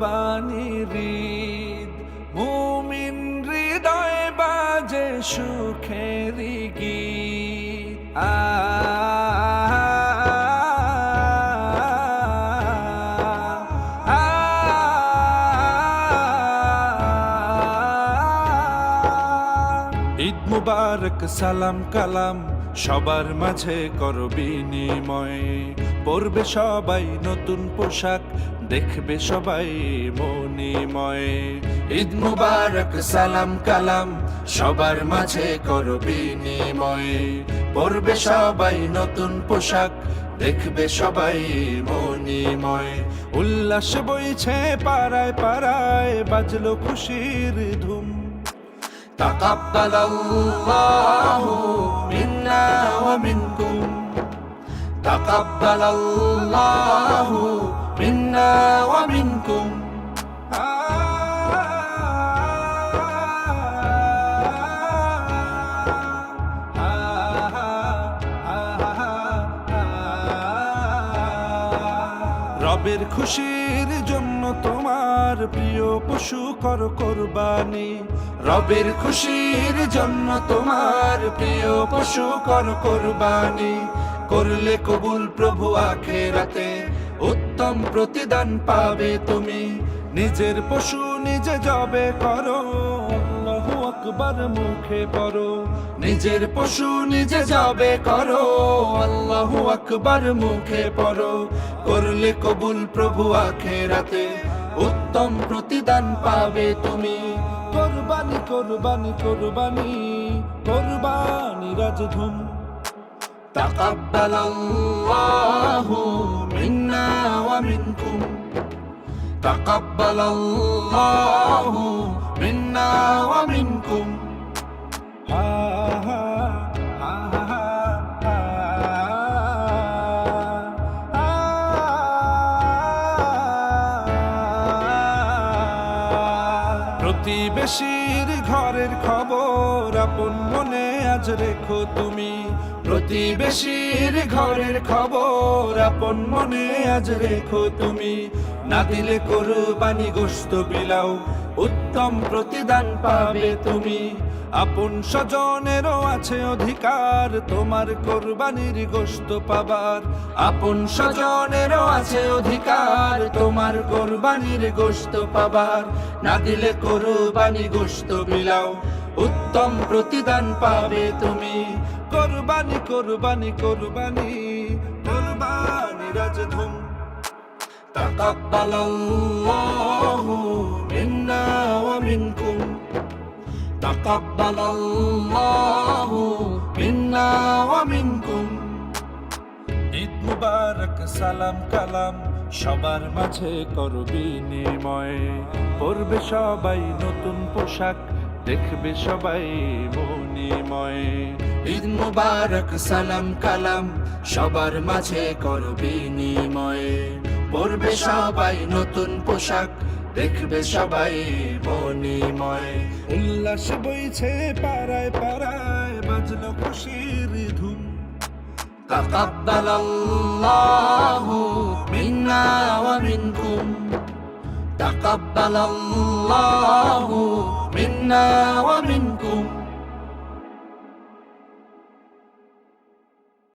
কোরবানির ঈদ মুমিন হৃদয় বাজে সুখের গীত। আ ঈদ মুবারক, সালাম কালাম, সবার মাঝে করো বিনিময়। পরবে সবাই নতুন পোশাক, দেখবে সবাই মনিময়ে ঈদ মুবারক, সালাম কালাম, সবার মাঝে করো বিনিময়ে। পরবে সবাই নতুন পোশাক, দেখবে সবাই মনিময় উল্লাস বইছে পাড়ায় পাড়ায়, বাজলো খুশির ধুম। তাকাব্বালাল্লাহু মিন্না ওয়া মিনকুম। تقبل الله منا ومنكم রবের খুশির জন্য তোমার প্রিয় পশু কর কোরবানি রবের খুশির জন্য তোমার প্রিয় পশু কর কোরবানি করলে কবুল প্রভু আখেরাতে। উত্তম প্রতিদান পাবে তুমি। নিজের পশু নিজে জবে করো। আকবার মুখে পড়ো। নিজের পশু নিজে যাবে করো। আল্লাহু আকবার মুখে পড়ো। করলে কবুল প্রভু আখেরাতে। উত্তম প্রতিদান পাবে তুমি। কোরবানি কোরবানি কোরবানি। কোরবানি রাজধুম। تقبل الله منا ومنكم. تقبل الله منا ومنكم. প্রতিবেশীর ঘরের খবর আপন মনে আজ রেখো তুমি। প্রতিবেশীর ঘরের খবর আপন মনে আজ রেখো তুমি। না দিলে কোরবানি গোস্ত বিলাও। উত্তম প্রতিদান পাবে তুমি। আপন স্বজনেরও আছে অধিকার, তোমার কোরবানির গোস্ত পাবার। আপন স্বজনেরও আছে অধিকার, তোমার কোরবানির গোস্ত পাবার। না দিলে কোরবানি গোস্ত বিলাও। উত্তম প্রতিদান পাবে তুমি। কোরবানি কোরবানি কোরবানি কোরবানি রাজধুম تقبل الله منا ومنكم تقبل الله منا ومنكم ঈদ মুবারক সালাম কালাম সবার মাঝে করবি নিময় পরবে সবাই নতুন পোশাক দেখবে সবাই মনিময় ঈদ মুবারক সালাম কালাম সবার মাঝে করবি নিময় পরবে সবাই নতুন পোশাক দেখবে সবাই মনিময় উল্লাস বইছে পাড়ায় পাড়ায় বাজলো খুশির ধুম تقبل الله منا ومنكم تقبل الله منا ومنكم